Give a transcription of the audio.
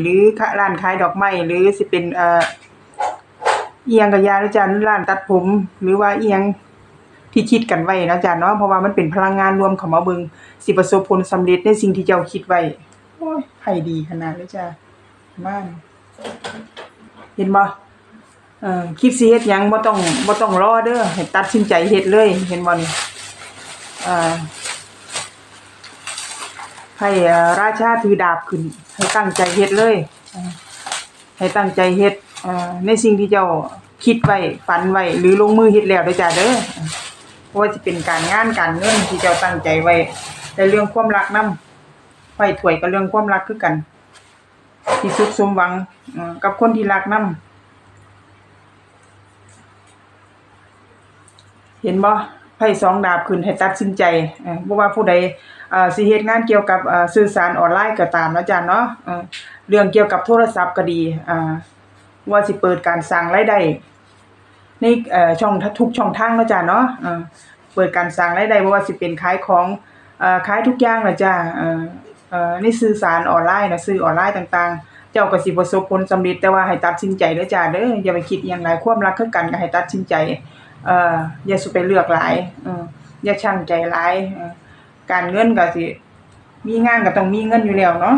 หรือร้านขายดอกไม้หรือสิเป็นเอ่อเอียงกับยาหรือจ้ะร้านตัดผม หรือว่าเอียงที่คิดกันไว้นาะจ้ะเนาะเพราะว่ามันเป็นพลังงานรวมข้ามาเบิงสิประสบผลสำเร็จในสิ่งที่เจ้าคิดไว้โอ้ยไผดีขนาดเลยจ้ะมานเห็นบ่เอ่อคิดสิเฮ็ดหยังบ่ต้องบ่ต้องรอเด้อให้ตัดสินใจเฮ็ดเลย เห็นบ่นี่อ่า ให้ราชาถือดาบขึ้น ให้ตั้งใจเฮ็ดเลย ให้ตั้งใจเฮ็ดในสิ่งที่เจ้าคิดไว้ฝันไว้หรือลงมือเฮ็ดแล้วด้อจ้าเด้อเพราะว่าสิเป็นการงานการเงินที่เจ้าตั้งใจไว้แต่เรื่องความรักนำไฟถวยกับเรื่องความรักคือกัน ที่สุขสมหวังกับคนที่รักนำเห็นบ่ ไพ่สองดาบขึ้นให้ตัดสินใจเอ่อบ่ว่าผู้ใดอ่อสิเฮ็ดงานเกี่ยวกับอ่อสื่อสารออนไลน์ก็ตามนะจ้ะเนาะเรื่องเกี่ยวกับโทรศัพท์ก็ดีอ่าว่าสิเปิดการสร้างรายได้ในอ่อช่องทุกช่องทางนะจ้ะเนาะเอ่อเปิดการสร้างรายได้บ่ว่าสิเป็นขายของขายทุกอย่างล่ะจ้ะอ่อเอ่อในสื่อสารออนไลน์นะสื่อออนไลน์ต่างๆ เจ้าก็สิประสบผลสำเร็จแต่ว่าให้ตัดสินใจด้อจ้ะเด้ออย่าไปคิดอิหยังหลายความรักคือกันก็ให้ตัดสินใจ เอ่ออย่าสุไปเลือกหลายเอออย่าช่างใจหลายการเงินก็สิมีงานก็ต้องมีเงินอยู่แล้วเนาะ